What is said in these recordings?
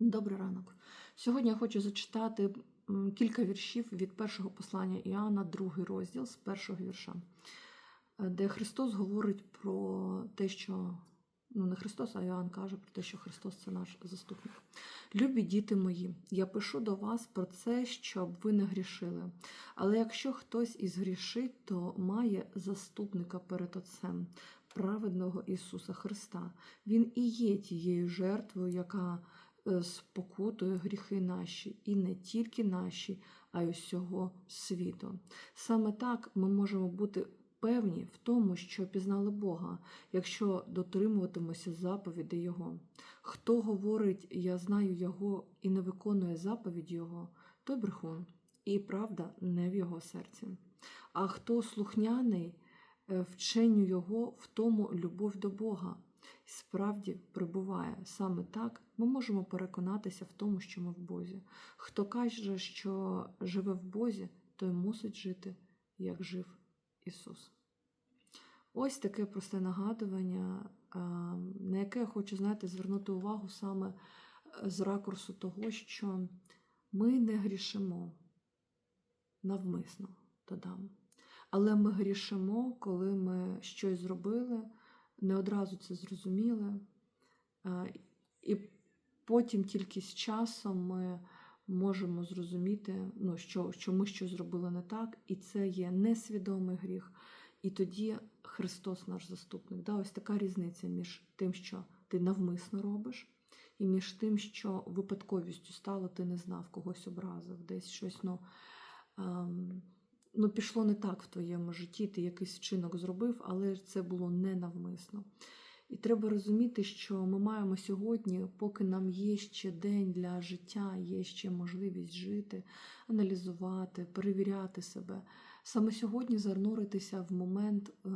Добрий ранок. Сьогодні я хочу зачитати кілька віршів від першого послання Іоанна, другий розділ з першого вірша, е, де Христос говорить про те, що ну не Христос, а Іоанн каже про те, що Христос це наш заступник. Любі діти мої, я пишу до вас про це, щоб ви не грішили. Але якщо хтось із грішить, то має заступника перед Отцем, праведного Ісуса Христа. Він і є тією жертвою, яка е, спокутує гріхи наші, і не тільки наші, а й усього світу. Саме так ми можемо бути певні в тому, що пізнали Бога, якщо дотримуватимося заповідей Його. Хто говорить, я знаю Його і не виконує заповідь Його, той брехун, і правда не в його серці. А хто слухняний е, вченню Його, в тому любов до Бога справді прибуває. Саме так ми можемо переконатися в тому, що ми в Бозі. Хто каже, що живе в Бозі, той мусить жити, як жив Ісус. Ось таке просте нагадування, на яке я хочу, знаєте, звернути увагу саме е, з ракурсу того, що ми не грішимо навмисно додам. Але ми грішимо, коли ми щось зробили, не одразу це зрозуміли. І потім тільки з часом ми можемо зрозуміти, ну, що, що ми щось зробили не так, і це є несвідомий гріх. І тоді Христос наш заступник. Да, ось така різниця між тим, що ти навмисно робиш, і між тим, що випадковістю стало, ти не знав, когось образив, десь щось ну, ем, ну, пішло не так в твоєму житті, ти якийсь вчинок зробив, але це було не навмисно. І треба розуміти, що ми маємо сьогодні, поки нам є ще день для життя, є ще можливість жити, аналізувати, перевіряти себе. Саме сьогодні зануритися в момент е,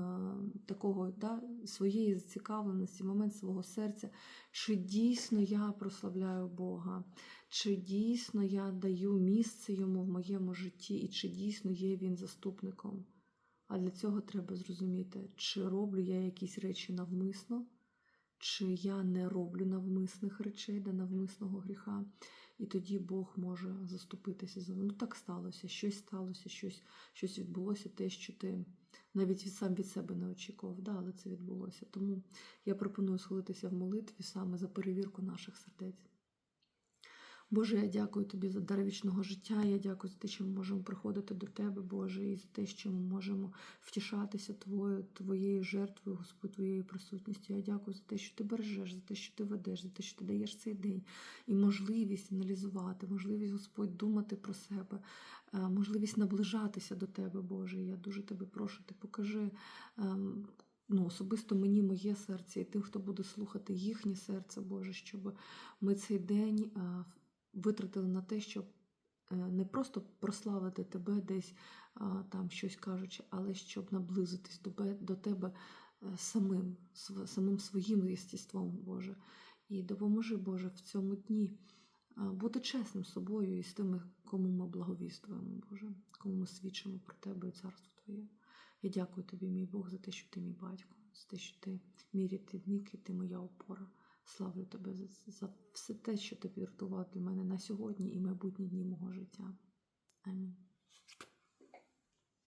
такого да, своєї зацікавленості, момент свого серця, чи дійсно я прославляю Бога, чи дійсно я даю місце йому в моєму житті, і чи дійсно є він заступником. А для цього треба зрозуміти, чи роблю я якісь речі навмисно, чи я не роблю навмисних речей, да навмисного гріха. І тоді Бог може заступитися за Ну так сталося, щось сталося, щось щось відбулося, те, що ти навіть сам від себе не очікував, да, але це відбулося. Тому я пропоную схилитися в молитві саме за перевірку наших сердець. Боже, я дякую тобі за дар вічного життя. Я дякую за те, що ми можемо приходити до Тебе, Боже, і за те, що ми можемо втішатися Твоєю, Твоєю жертвою, Господь, Твоєю присутністю. Я дякую за те, що ти бережеш, за те, що ти ведеш, за те, що ти даєш цей день і можливість аналізувати, можливість, Господь, думати про себе, е, можливість наближатися до Тебе, Боже. Я дуже тебе прошу, ти покажи. ем, Ну, особисто мені моє серце і тим, хто буде слухати їхнє серце, Боже, щоб ми цей день а, витратили на те, щоб е, не просто прославити тебе десь там щось кажучи, але щоб наблизитись до, тебе е, самим, самим своїм єстеством, Боже. І допоможи, Боже, в цьому дні бути чесним з собою і з тими, кому ми благовіствуємо, Боже, кому ми свідчимо про Тебе і царство Твоє. Я дякую тобі, мій Бог, за те, що ти мій батько, за те, що ти мій рятівник і ти моя опора. Славлю тебе за, все те, що ти підготував для мене на сьогодні і майбутні дні мого життя. Амінь.